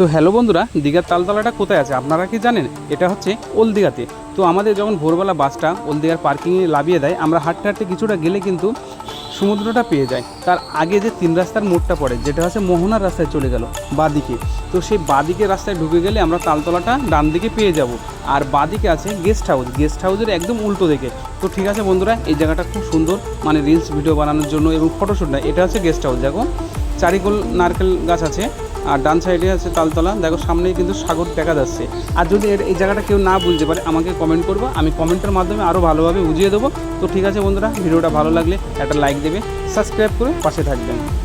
তো হ্যালো বন্ধুরা, দীঘার তালতলাটা কোথায় আছে? আপনারা কি জানেন? এটা হচ্ছে ওলদিঘাতে। তো আমাদের যখন ভোরবেলা বাসটা ওলদিঘার পার্কিংয়ে লাভিয়ে দেয়, আমরা হাঁটতে হাঁটতে কিছুটা গেলে কিন্তু সমুদ্রটা পেয়ে যায়। তার আগে যে তিন রাস্তার মোড়টা পড়ে, যেটা হচ্ছে মোহনার রাস্তায় চলে গেল, বাদিকে। তো সেই বাদিকে রাস্তায় ঢুকে গেলে আমরা তালতলাটা ডান দিকে পেয়ে যাব। আর বাদিকে আছে গেস্ট হাউস গেস্ট হাউসের একদম উল্টো দিকে। তো ঠিক আছে বন্ধুরা, এই জায়গাটা খুব সুন্দর। মানে রিলস ভিডিও বানানোর জন্য এবং ফটোশ্যুট না, এটা হচ্ছে গেস্ট হাউস দেখো চারিগোল নারকেল গাছ আছে। আর ডান সাইডে আছে তালতলা। দেখো, সামনেই কিন্তু সাগর দেখা যাচ্ছে। আর যদি এর- এই জায়গাটা কেউ না বুঝতে পারে, আমাকে কমেন্ট করব। আমি কমেন্টের মাধ্যমে আরও ভালোভাবে বুঝিয়ে দেবো। তো ঠিক আছে বন্ধুরা, ভিডিওটা ভালো লাগলে একটা লাইক দেবে। সাবস্ক্রাইব করে পাশে থাকবেন।